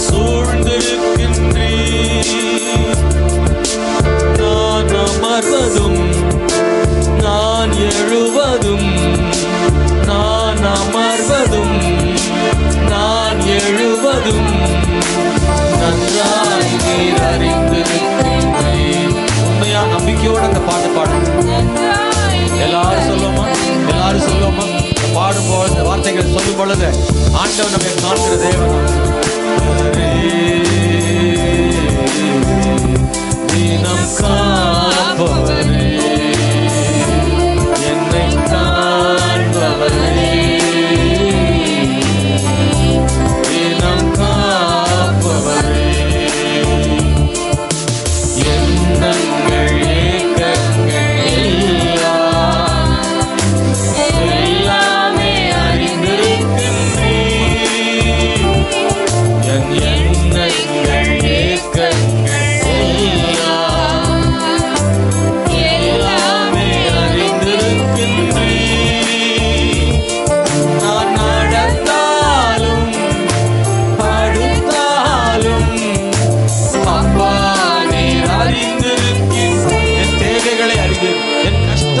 சூழ்ந்திருக்கின்றீ நான் அமர்வதும் நான் எழுவதும் நான் அமர்வதும் நான் எழுவதும் நன்றாய் நீர் அறிந்திருக்கின்றீர் உண்மையா நம்பிக்கையோட அந்த பாட்டு பாடுங்க. எல்லாரும் சொல்லுவோமா? எல்லாரும் சொல்லுவோமா? பாடும்போது இந்த வார்த்தைகள் சொல்லும் பொழுது ஆண்டவர் நம்மை காண்கிற தேவன். தினம் காப்பவரே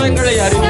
அர்த்தங்களை அறிந்து